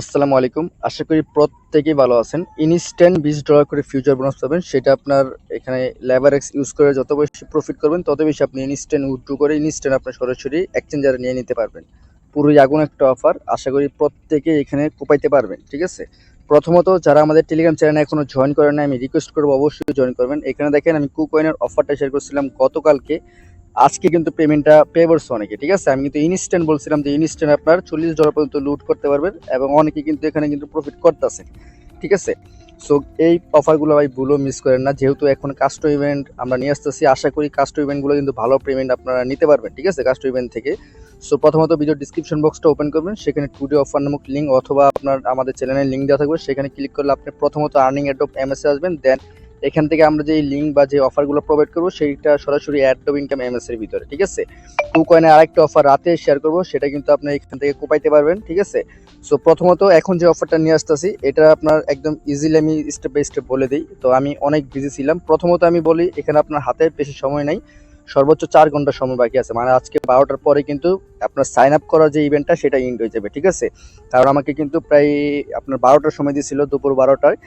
আসসালামু আলাইকুম। আশা করি প্রত্যেকেই ভালো আছেন। ইনস্ট্যান্ট বিশ ডলার করে ফিউচার বোনাস পাবেন। সেটা আপনার এখানে লেবার এক্স ইউজ করে যত বেশি প্রফিট করবেন, তত বেশি আপনি ইনস্ট্যান্ট উইথড্রু করে ইনস্ট্যান্ট আপনার সরাসরি এক্সচেঞ্জারে নিয়ে নিতে পারবেন। পুরোই আগুন একটা অফার আশা করি প্রত্যেকে এখানে কোপাইতে পারবেন, ঠিক আছে? প্রথমত যারা আমাদের টেলিগ্রাম চ্যানেলে এখনও জয়েন করেন না আমি রিকোয়েস্ট করব অবশ্যই জয়েন করবেন। এখানে দেখেন আমি কুকয়েনের অফারটা শেয়ার করছিলাম গতকালকে। আজকে কিন্তু পেমেন্টটা পে করছে অনেকে, ঠিক আছে? আমি কিন্তু ইনস্ট্যান্ট বলছিলাম যে ইনস্ট্যান্ট আপনার চল্লিশ ডলার পর্যন্ত লুট করতে পারবেন এবং অনেকে কিন্তু এখানে কিন্তু প্রফিট করতেছে, ঠিক আছে? সো এই অফারগুলো ভাই ভুলও মিস করেন না। যেহেতু এখন কাস্ট ইভেন্ট আমরা নিয়ে আসতেছি, আশা করি কাস্ট ইভেন্টগুলো কিন্তু ভালো পেমেন্ট আপনারা নিতে পারবেন, ঠিক আছে? কাস্ট ইভেন্ট থেকে। সো প্রথমত ভিডিও ডিসক্রিপশন বক্সটা ওপেন করবেন। সেখানে টুডে অফার নামক লিঙ্ক অথবা আপনার আমাদের চ্যানেলের লিঙ্ক দেওয়া থাকবে। সেখানে ক্লিক করলে আপনি প্রথমত আর্নিং অ্যাডপ এমএসএ আসবেন দেন এখান থেকে আমরা যে লিঙ্ক বা যে অফারগুলো প্রোভাইড করব, সেইটা সরাসরি অ্যাডব ইনকাম এমএস এর ভিতরে, ঠিক আছে? টু কয়েনের আরেকটা অফার রাতে শেয়ার করব, সেটা কিন্তু আপনি এখান থেকে কোপাইতে পারবেন, ঠিক আছে? সো প্রথমত এখন যে অফারটা নিয়ে আসতেছি, এটা আপনার একদম ইজিলি আমি স্টেপ বাই স্টেপ বলে দিই। তো আমি অনেক বিজি ছিলাম। প্রথমত আমি বলি, এখানে আপনার হাতে বেশি সময় নাই, সর্বোচ্চ চার ঘণ্টা সময় বাকি আছে। মানে আজকে বারোটার পরে কিন্তু আপনার সাইন আপ করার যে ইভেন্টটা সেটা ইন্ড হয়ে যাবে, ঠিক আছে? কারণ আমাকে কিন্তু প্রায় আপনার বারোটার সময় দিয়েছিল, দুপুর বারোটায়।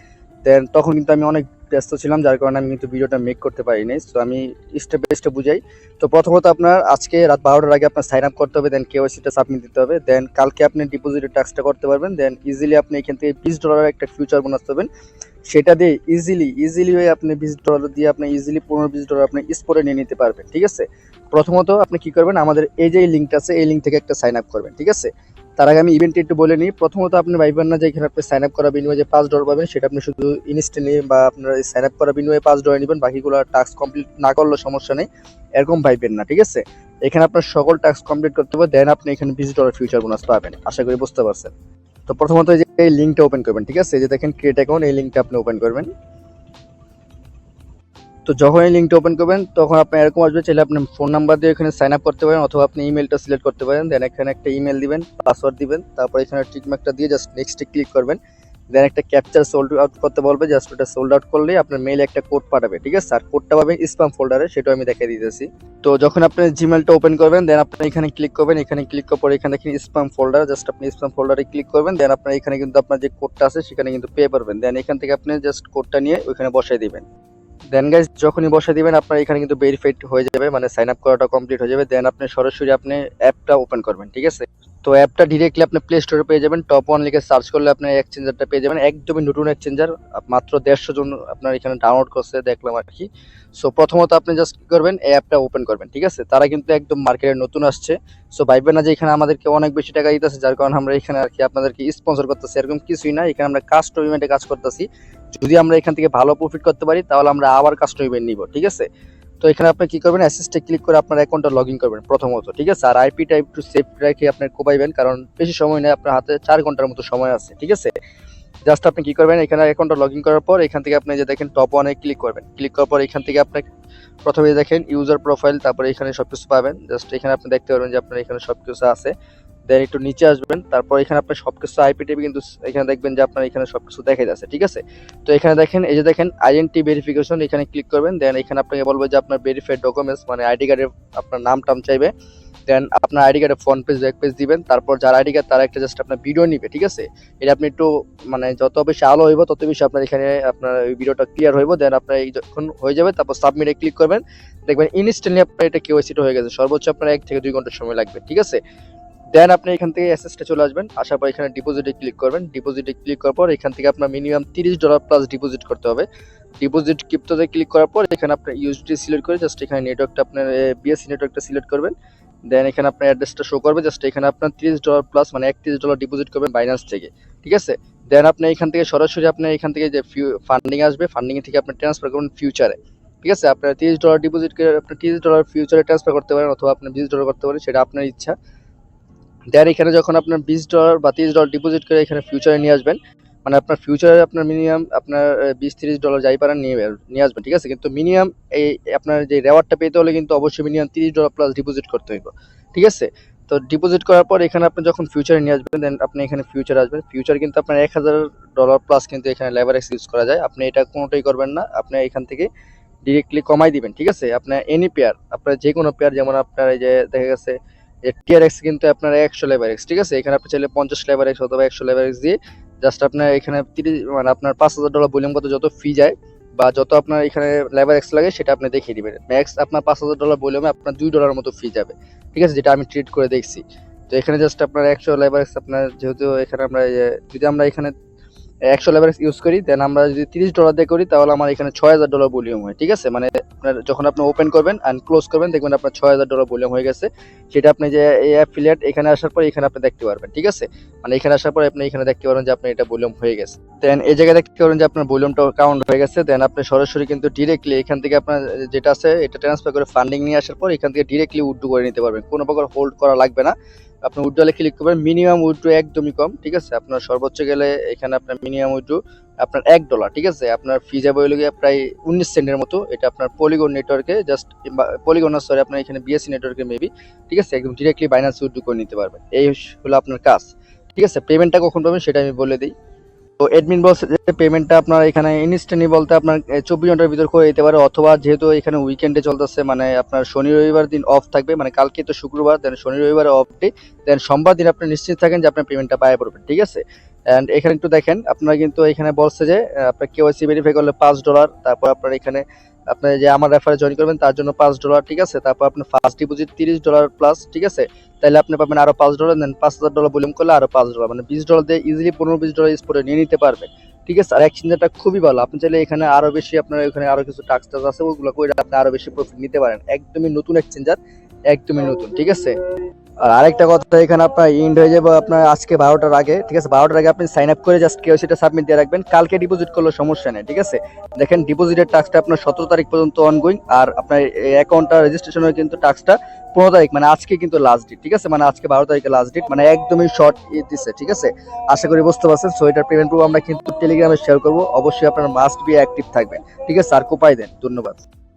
দেন তখন কিন্তু আমি অনেক ব্যস্ত ছিলাম, যার কারণে আমি কিন্তু ভিডিওটা মেক করতে পারিনি। সো আমি স্টেপ বাই স্টেপ বুঝাই। তো প্রথমত আপনার আজকে রাত বারোটার আগে আপনার সাইন আপ করতে হবে দেন কেওয়াইসিটা সাবমিট দিতে হবে দেন কালকে আপনি ডিপোজিটের ট্যাক্সটা করতে পারবেন দেন ইজিলি আপনি এখান থেকে বিশ ডলারের একটা ফিউচার বোনাস পাবেন। সেটা দিয়ে ইজিলি ইজিলি হয়ে আপনি বিশ ডলার দিয়ে আপনি ইজিলি পনেরো বিশ ডলার আপনি স্পোরে নিয়ে নিতে পারবেন, ঠিক আছে? প্রথমত আপনি কি করবেন? আমাদের এই যে লিঙ্কটা আছে, এই লিঙ্ক থেকে একটা সাইন আপ করবেন, ঠিক আছে? তার আগে আমি ইভেন্টটি একটু বলে নিই। প্রথমত আপনি ভাইবেন না যে এখানে আপনি সাইন আপ করা বিনিময়ে যে পাঁচ ডলার পাবেন, সেটা আপনি শুধু ইনস্ট্যান্টলি বা আপনার সাইন আপ করা বিনিময়ে পাঁচ ডলার নেবেন, বাকিগুলো টাস্ক কমপ্লিট না করলেও সমস্যা নেই। এরকম ভাইবেন না, ঠিক আছে? এখানে আপনার সকল টাস্ক কমপ্লিট করতে হবে দেন আপনি এখানে বিশ ডলার ফিউচার বোনাস পাবেন। আশা করি বুঝতে পারছেন। তো প্রথমত এই লিঙ্কটা ওপেন করবেন, ঠিক আছে? যে দেখেন ক্রিয়েট অ্যাকাউন্ট এই লিঙ্কটা আপনি ওপেন করবেন। তো যখন এই লিঙ্কটা ওপেন করবেন, তখন আপনার এরকম আসবে, চাইলে আপনি ফোন নাম্বার দিয়ে এখানে সাইন আপ করতে পারেন, অথবা আপনি ইমেলটা সিলেক্ট করতে পারেন দেন এখানে একটা ইমেল দিবেন পাসওয়ার্ড দিবেন, তারপর এখানে টিকমার্কটা দিয়ে জাস্ট নেক্সটে ক্লিক করবেন দেন একটা ক্যাপচার সোল্ড আউট করতে বলবে জাস্ট ওটা সোল্ড আউট করলে আপনার মেইলে একটা কোড পাঠাবে, ঠিক আছে? আর কোডটা পাবেন স্প্যাম ফোল্ডারে সেটাও আমি দেখিয়ে দিতেছি। তো যখন আপনি জিমেলটা ওপেন করবেন দেন আপনি এখানে ক্লিক করবেন, এখানে ক্লিক করার পরে এখানে দেখেন স্প্যাম ফোল্ডার জাস্ট আপনি স্প্যাম ফোল্ডারে ক্লিক করবেন দেন আপনার এখানে কিন্তু আপনার যে কোডটা আছে, সেখানে কিন্তু পে পারবেন দেন এখান থেকে আপনি জাস্ট কোডটা নিয়ে ওইখানে বসাই দিবেন। দেন গাইজ যখনই বসে দিবেন, আপনার এখানে কিন্তু ভেরিফাইড হয়ে যাবে মানে সাইন আপ করাটা কমপ্লিট হয়ে যাবে। দেন আপনি সরাসরি আপনি অ্যাপটা ওপেন করবেন, ঠিক আছে? তো অ্যাপটা ডিরেক্টলি আপনি প্লে স্টোরে পেয়ে যাবেন টপ ওয়ান লিখে সার্চ করলে আপনি এক্সচেঞ্জারটা পেয়ে যাবেন, একদমই নতুন এক্সচেঞ্জার মাত্র দেড়শো জন আপনার এখানে ডাউনলোড করছে, দেখলাম আর কি। সো প্রথমত আপনি জাস্ট কি করবেন, এই অ্যাপটা ওপেন করবেন, ঠিক আছে? তারা কিন্তু একদম মার্কেটে নতুন আসছে। সো ভাইবেন না যে এখানে আমাদেরকে অনেক বেশি টাকা দিতেছে, যার কারণে আমরা এখানে আর কি আপনাদেরকে স্পন্সর করতেছি, এরকম কিছুই না। এখানে আমরা কাস্টম ইভেন্টে কাজ করতেছি। যদি আমরা এখান থেকে ভালো প্রফিট করতে পারি, তাহলে আমরা আবার কাস্টমার ইভেন্ট নিব, ঠিক আছে? তো এখানে আপনি কি করবেন? অ্যাসিস্টে ক্লিক করে আপনার অ্যাকাউন্টটা লগ ইন করবেন প্রথমত, ঠিক আছে? আর আইপিটা একটু সেভ রেখে আপনি কোপাইবেন কারণ বেশি সময় নেই আপনার হাতে চার ঘণ্টার মতো সময় আছে, ঠিক আছে? জাস্ট আপনি কি করবেন? এখানে অ্যাকাউন্টটা লগ ইন করার পর, এখান থেকে আপনি যে দেখেন টপ ওয়ানে ক্লিক করবেন। ক্লিক করার পর এখান থেকে আপনি প্রথমে দেখেন ইউজার প্রোফাইল তারপরে এখানে সব কিছু পাবেন। জাস্ট এখানে আপনি দেখতে পারবেন যে আপনার এখানে সবকিছু আছে। দেন একটু নিচে আসবেন, তারপর এখানে আপনার সবকিছু আইপি টিপি কিন্তু এখানে দেখবেন যে আপনার এখানে সবকিছু দেখা যাচ্ছে ঠিক আছে? তো এখানে দেখেন, এই যে দেখেন আইডেন্টি ভেরিফিকেশন এখানে ক্লিক করবেন দেন এখানে আপনাকে বলবে যে আপনার ভেরিফাইড ডকুমেন্টস মানে আইডি কার্ডের আপনার নাম টাম চাইবে দেন আপনার আইডি কার্ডের ফ্রন্ট পেজ ব্যাক পেজ দিবেন, তারপর যার আইডি কার্ড তারা একটা জাস্ট আপনার ভিডিও নিবে, ঠিক আছে? এটা আপনি একটু মানে যত বেশি আলো হইব, তত বেশি আপনার এখানে আপনার ওই ভিডিওটা ক্লিয়ার হইব দেন আপনার যখন হয়ে যাবে, তারপর সাবমিটে ক্লিক করবেন, দেখবেন ইনস্ট্যান্টলি আপনার এটা কেওয়াইসিটা হয়ে গেছে, সর্বোচ্চ আপনার এক থেকে দুই ঘণ্টা সময় লাগবে, ঠিক আছে? দেন আপনি এখান থেকে অ্যাসেসটা চলে আসবেন। আসার পর এখানে ডিপোজিটে ক্লিক করবেন। ডিপোজিটে ক্লিক করার পর এখান থেকে আপনার মিনিমাম তিরিশ ডলার প্লাস ডিপোজিট করতে হবে। ডিপোজিট ক্রিপ্টোতে ক্লিক করার পর এখানে আপনার ইউএসডি সিলেক্ট করে জাস্ট এখানে নেটওয়ার্কটা আপনার বিএসসি নেটওয়ার্কটা সিলেক্ট করবেন। দেন এখানে আপনার অ্যাড্রেসটা শো করবে। জাস্ট এখানে আপনার তিরিশ ডলার প্লাস মানে একত্রিশ ডলার ডিপোজিট করবেন বাইন্যান্স থেকে। ঠিক আছে? দেন আপনি এখান থেকে সরাসরি আপনার এখান থেকে যে ফান্ডিং আসবে ফান্ডিং থেকে আপনি ট্রান্সফার করবেন ফিউচারে ঠিক আছে? আপনার তিরিশ ডলার ডিপোজিট করে আপনি তিরিশ ডলার ফিউচারে ট্রান্সফার করতে পারেন অথবা আপনি বিশ ডলার করতে পারেন, সেটা আপনার ইচ্ছা। দেন এখানে যখন আপনার বিশ ডলার বা তিরিশ ডলার ডিপোজিট করে এখানে ফিউচারে নিয়ে আসবেন মানে আপনার ফিউচারে আপনার মিনিমাম আপনার বিশ তিরিশ ডলার যাই পারেন নিয়ে নিয়ে আসবেন, ঠিক আছে? কিন্তু মিনিমাম এই আপনার যে রেওয়ার্ডটা পেতে হলে কিন্তু অবশ্যই মিনিমাম তিরিশ ডলার প্লাস ডিপোজিট করতে হইব, ঠিক আছে? তো ডিপোজিট করার পর এখানে আপনি যখন ফিউচারে নিয়ে আসবেন দেন আপনি এখানে ফিউচার আসবেন। ফিউচার কিন্তু আপনার এক হাজার ডলার প্লাস কিন্তু এখানে লেবার এক্স ইউজ করা যায়। আপনি এটা কোনোটাই করবেন না। আপনি এখান থেকে ডিরেক্টলি কমাই দিবেন, ঠিক আছে? আপনার এনি পেয়ার আপনার যে কোনো পেয়ার যেমন আপনার এই যে দেখা গেছে টিআর এক্স কিন্তু আপনার একশো লেবার এক্স ঠিক আছে? এখানে আপনি চাইলে পঞ্চাশ লেবার এক্স অথবা একশো লেবার দিয়ে জাস্ট আপনার এখানে তিরিশ মানে আপনার পাঁচ হাজার ডলার ভলিউম কত যত ফি যায় বা যত আপনার এখানে লেবার এক্স লাগে সেটা আপনি দেখিয়ে দিবেন। ম্যাক্স আপনার পাঁচ হাজার ডলার ভলিউমে আপনার দুই ডলার মতো ফি যাবে, ঠিক আছে? যেটা আমি ট্রিট করে দেখছি। তো এখানে জাস্ট আপনার একশো লেবার এক্স আপনার যেহেতু এখানে আমরা যদি আমরা এখানে একশো লেবার ইউজ করি দেন আমরা যদি তিরিশ ডলার দিয়ে করি, তাহলে আমার এখানে ছয় হাজার ডলার ভলিউম হয়, ঠিক আছে? মানে আপনার যখন আপনি ওপেন করবেন অ্যান্ড ক্লোজ করবেন, দেখবেন আপনার ছয় হাজার ডলার ভলিউম হয়ে গেছে। সেটা আপনি যে এই অ্যাফিলিয়েট এখানে আসার পর এখানে আপনি দেখতে পারবেন, ঠিক আছে? মানে এখানে আসার পর আপনি এখানে দেখতে পারবেন যে আপনার এটা ভলিউম হয়ে গেছে। দেন এই জায়গায় দেখতে পারবেন যে আপনার ভলিউমটা কাউন্ট হয়ে গেছে। দেন আপনি সরাসরি কিন্তু ডিরেক্টলি এখান থেকে আপনার যেটা আছে, এটা ট্রান্সফার করে ফান্ডিং নিয়ে আসার পর এখান থেকে ডিরেক্টলি উড্ডু করে নিতে পারবেন। কোনো প্রকার হোল্ড করা লাগবে না। আপনি উইড্রোলে ক্লিক করবেন মিনিমাম উইড্রো একদমই কম, ঠিক আছে? আপনার সর্বোচ্চ গেলে এখানে আপনার মিনিমাম উইড্রো আপনার এক ডলার ঠিক আছে? আপনার ফি যাবে ওই প্রায় উনিশ সেন্টের মতো। এটা আপনার পলিগন নেটওয়ার্কে জাস্ট পলিগন সরি আপনার এখানে বিএসসি নেটওয়ার্কে মেবি ঠিক আছে? একদম ডিরেক্টলি বাইনান্স উইড্রো করে নিতে পারবেন। এই হলো আপনার কাজ। ঠিক আছে? পেমেন্টটা কখন পাবেন সেটা আমি বলে দিই। তো অ্যাডমিন বলছে যে পেমেন্টটা আপনার এখানে ইনস্ট্যান্টলি বলতে আপনার চব্বিশ ঘণ্টার ভিতর করে দিতে পারে, অথবা যেহেতু এখানে উইকেন্ডে চলতেছে মানে আপনার শনি, রবিবার দিন অফ থাকবে মানে কালকে তো শুক্রবার দেন শনি, রবিবার অফ ডে দেন সোমবার দিন আপনি নিশ্চিত থাকেন যে আপনার পেমেন্টটা পায়ে পড়বেন ঠিক আছে? অ্যান্ড এখানে একটু দেখেন, আপনারা কিন্তু এখানে বলছে যে, আপনার কেওয়াইসি ভেরিফাই করলে পাঁচ ডলার তারপর আপনার এখানে আপনি যে আমার রেফারে জয়েন করবেন, তার জন্য পাঁচ ডলার ঠিক আছে? তারপর আপনি ফার্স্ট ডিপোজিট তিরিশ ডলার প্লাস ঠিক আছে? তাহলে আপনি পাবেন আরও পাঁচ ডলার দেন পাঁচ হাজার ডলার ভলিউম করলে আরও পাঁচ ডলার মানে বিশ ডলার দিয়ে ইজিলি পনেরো বিশ ডলার স্পোর্টে নিয়ে নিতে পারবেন, ঠিক আছে? আর এক্সচেঞ্জারটা খুবই ভালো। আপনি চাইলে এখানে আরও বেশি আপনার এখানে আরও কিছু টাক্স টাক্স আছে, ওগুলো করে আপনি আরও বেশি প্রফিট নিতে পারেন। একদমই নতুন এক্সচেঞ্জার একদমই নতুন, ঠিক আছে? আর আরেকটা কথা, এখানে আপনার ইন্ড হয়ে যাবে আপনার আজকে বারোটার আগে, ঠিক আছে? বারোটার আগে আপনি সাইন আপ করে জাস্ট কেউ সেটা সাবমিট দিয়ে রাখবেন। কালকে ডিপোজিট করলে সমস্যা নেই, ঠিক আছে? দেখেন ডিপোজিটের টাস্কটা আপনার সতেরো তারিখ পর্যন্ত অনগোয়িং আর আপনার অ্যাকাউন্টটা রেজিস্ট্রেশনের কিন্তু টাস্কটা পনেরো তারিখ মানে আজকে কিন্তু লাস্ট ডেট ঠিক আছে? মানে আজকে বারো তারিখে লাস্ট ডেট মানে একদমই শর্ট দিচ্ছে ঠিক আছে? আশা করি বুঝতে পারছেন সো এটার পেমেন্ট প্রুফ আমরা কিন্তু টেলিগ্রামে শেয়ার করব। অবশ্যই আপনার মাস্ট বি অ্যাক্টিভ থাকবেন, ঠিক আছে? আর কোপাই দেন, ধন্যবাদ।